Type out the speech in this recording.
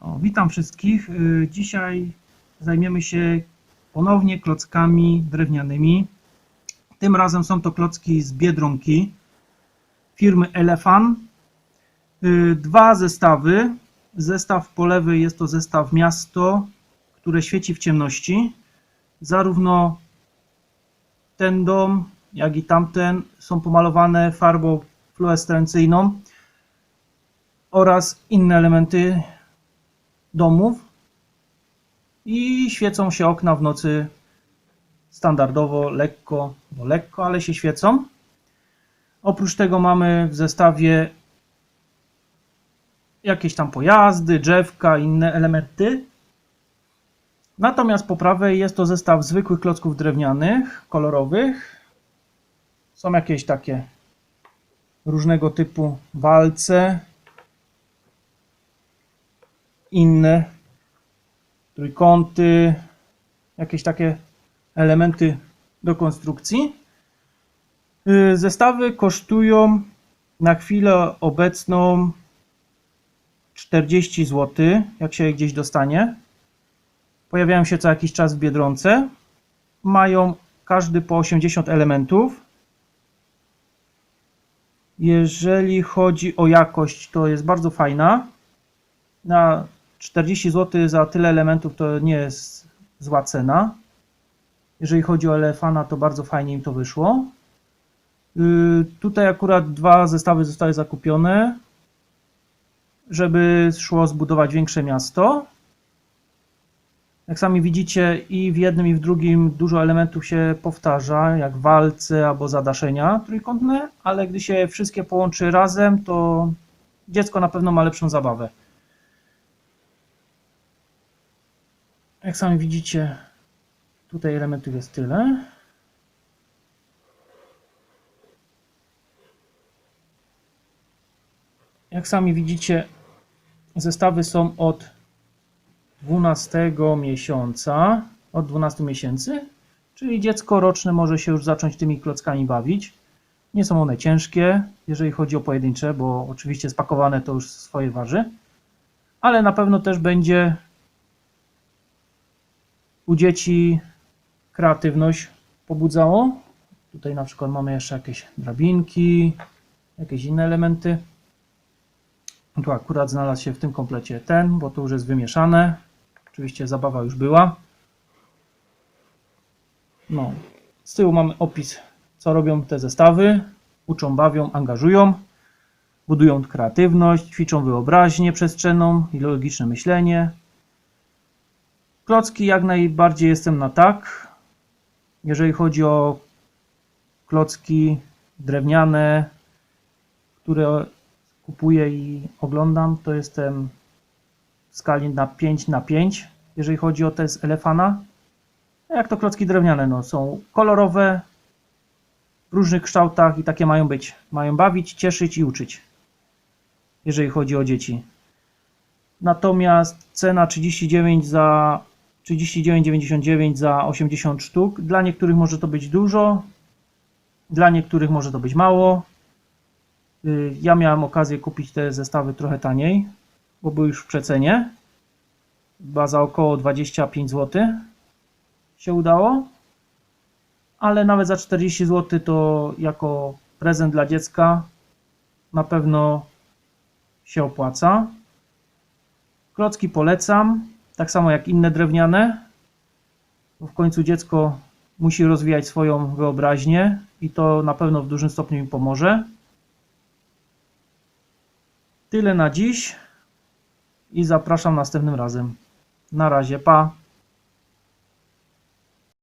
O, witam wszystkich. Y, Dzisiaj zajmiemy się ponownie klockami drewnianymi. Tym razem są to klocki z Biedronki firmy Elefan. Y, Dwa zestawy. Zestaw po lewej jest to zestaw miasto, które świeci w ciemności. Zarówno ten dom, jak i tamten są pomalowane farbą fluorescencyjną oraz inne elementy domów i świecą się okna w nocy standardowo, lekko, bo lekko, ale się świecą. Oprócz tego mamy w zestawie jakieś tam pojazdy, drzewka, inne elementy. Natomiast po prawej jest to zestaw zwykłych klocków drewnianych, kolorowych. Są jakieś takie różnego typu walce, inne trójkąty, jakieś takie elementy do konstrukcji. Y, Zestawy kosztują na chwilę obecną 40 zł, jak się je gdzieś dostanie. Pojawiają się co jakiś czas w Biedronce. Mają każdy po 80 elementów. Jeżeli chodzi o jakość, to jest bardzo fajna. Na 40 zł za tyle elementów to nie jest zła cena. Jeżeli chodzi o elefana, to bardzo fajnie im to wyszło. Yy, Tutaj akurat dwa zestawy zostały zakupione, żeby szło zbudować większe miasto. Jak sami widzicie, i w jednym, i w drugim dużo elementów się powtarza, jak walce albo zadaszenia trójkątne, ale gdy się wszystkie połączy razem, to dziecko na pewno ma lepszą zabawę. Jak sami widzicie, tutaj elementów jest tyle. Jak sami widzicie, zestawy są od 12 miesiąca, od 12 miesięcy, czyli dziecko roczne może się już zacząć tymi klockami bawić. Nie są one ciężkie, jeżeli chodzi o pojedyncze, bo oczywiście spakowane to już swoje waży, ale na pewno też będzie u dzieci kreatywność pobudzało. Tutaj na przykład mamy jeszcze jakieś drabinki, jakieś inne elementy. Tu akurat znalazł się w tym komplecie ten, bo to już jest wymieszane. Oczywiście zabawa już była. No. Z tyłu mamy opis, co robią te zestawy. Uczą, bawią, angażują. Budują kreatywność, ćwiczą wyobraźnię przestrzenną i logiczne myślenie. Klocki jak najbardziej jestem na tak. Jeżeli chodzi o klocki drewniane, które kupuję i oglądam, to jestem w skali na 5 na 5, jeżeli chodzi o te z Elefana. Jak to klocki drewniane, no, są kolorowe, w różnych kształtach i takie mają być. Mają bawić, cieszyć i uczyć, jeżeli chodzi o dzieci. Natomiast cena 39 za 39,99 za 80 sztuk. Dla niektórych może to być dużo, dla niektórych może to być mało. Y, Ja miałem okazję kupić te zestawy trochę taniej, bo były już w przecenie. Chyba za około 25 zł się udało. Ale nawet za 40 zł to jako prezent dla dziecka na pewno się opłaca. Klocki polecam, tak samo jak inne drewniane, bo w końcu dziecko musi rozwijać swoją wyobraźnię i to na pewno w dużym stopniu im pomoże. Tyle na dziś i zapraszam następnym razem. Na razie, pa.